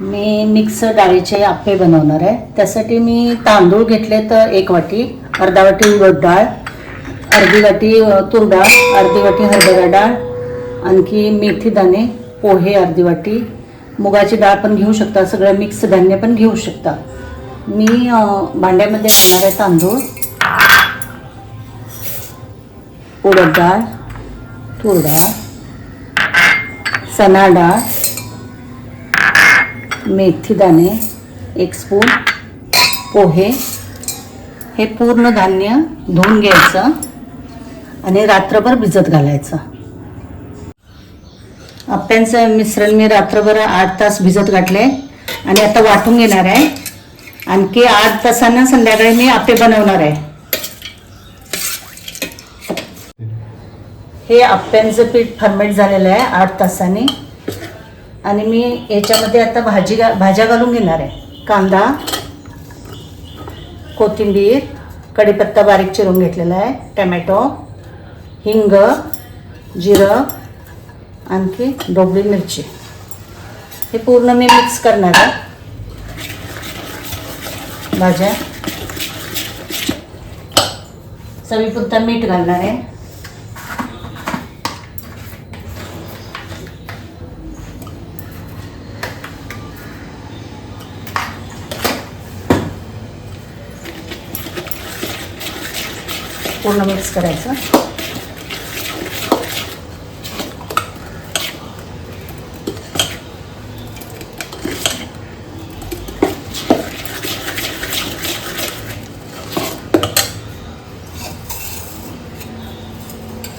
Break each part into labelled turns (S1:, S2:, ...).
S1: मी mix डाळीचे आप्पे बनवणार आहे. त्यासाठी मी तांदूळ घेतले तर एक वाटी अर्धा वाटी उडद डाळ अर्धी वाटी तूर डाळ अर्धी वाटी हरभरा डाळ आणखी मेथी दाणे पोहे अर्धी वाटी. मुगाची डाळ पण घेऊ शकता सगळं मिक्स धान्य पण घेऊ शकता. मी भांड्यामध्ये घेणार आहे तांदूळ उडद डाळ तूर डाळ चणा डाळ मेथीदाणे एक स्पून पोहे. हे पूर्ण धान्य धुवून घ्यायचं आणि रात्रभर भिजत घालायचं. आप्यांचं मिश्रण मी रात्रभर आठ तास भिजत घातले आणि आता वाटून घेणार आहे. आणखी आठ तासानं संध्याकाळी मी आप्पे बनवणार आहे. हे आप्यांचं पीठ फर्मेट झालेलं आहे आठ तासांनी. आणि मी याच्यामध्ये आता भाजी घा भाज्या घालून घेणार आहे. कांदा कोथिंबीर कढीपत्ता बारीक चिरून घेतलेला आहे टमॅटो हिंग जिरं आणखी डोबळी मिरची. हे पूर्ण मी मिक्स करणार आहे. भाज्या. चवीपुरता मीठ घालणार आहे. पूर्ण मिक्स करायचं.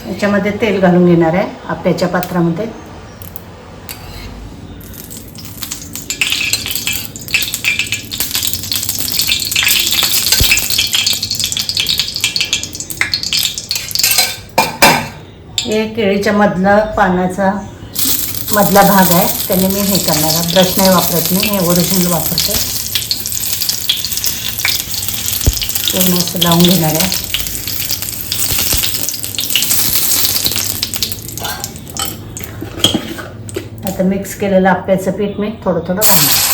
S1: याच्यामध्ये तेल घालून घेणार आहे आप्याच्या पात्रामध्ये. हे केळीच्या मधला पानाचा मधला भाग आहे. त्याने मी हे करणार आहे. ब्रश नाही वापरत मी हे ओरिजिनल वापरते. पूर्ण असं लावून घेणार आहे. आता मिक्स केलेलं आप्याचं पीठ मी थोडं थोडं घालणार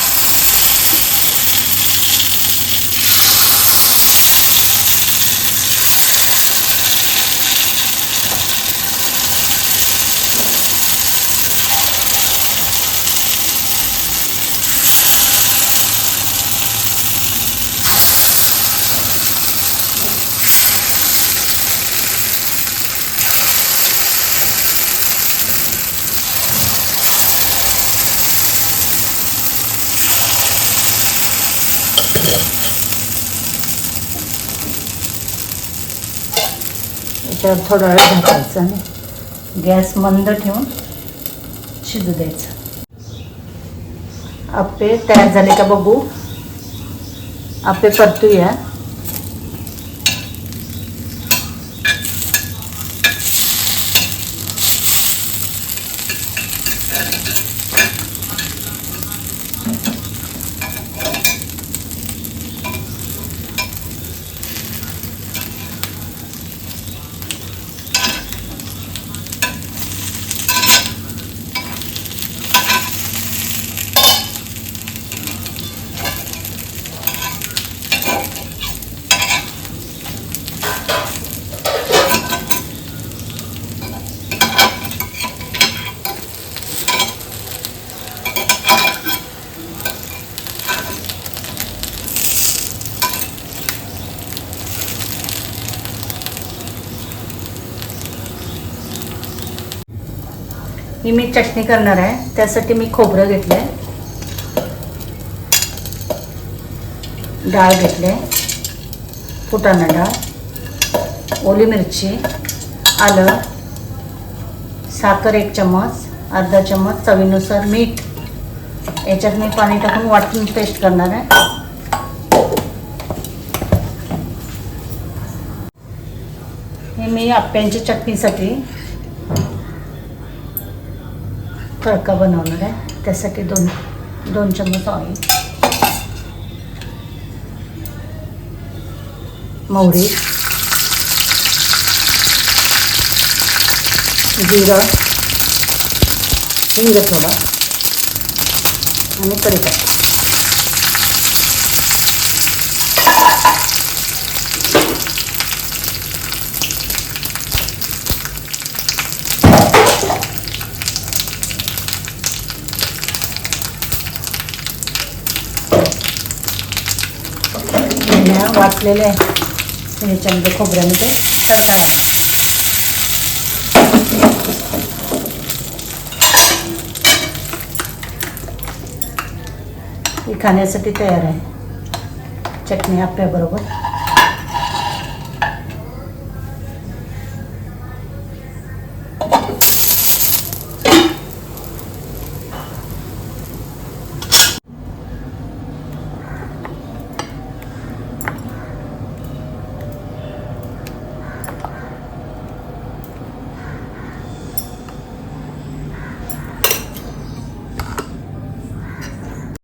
S1: याच्यावर थोडा वेळ झाकायचं आणि गॅस मंद ठेवून शिजू द्यायचं. आपे तयार झाले का बघू? आपे परतूया. ही मी चटणी करणार आहे. त्यासाठी मी खोबरं घेतलंय. डाळ घेतले फुटाणा डाळ. ओली मिरची. आलं. साखर एक चम्मच. अर्धा चम्मच चवीनुसार मीठ. याच्यात मी पाणी टाकून वाटून पेस्ट करणार आहे. हे मी आप्यांच्या चटणीसाठी तडका बनवणार आहे. त्यासाठी दोन दोन चम्मच ऑइल मोहरी. जिरं. हिंग थोडा. आणि कढीपत्ता ह्या वाटलेल्या ह्याच्यामध्ये खोबऱ्यामध्ये तडका ही खाण्यासाठी तयार आहे. चटणी आपल्याबरोबर.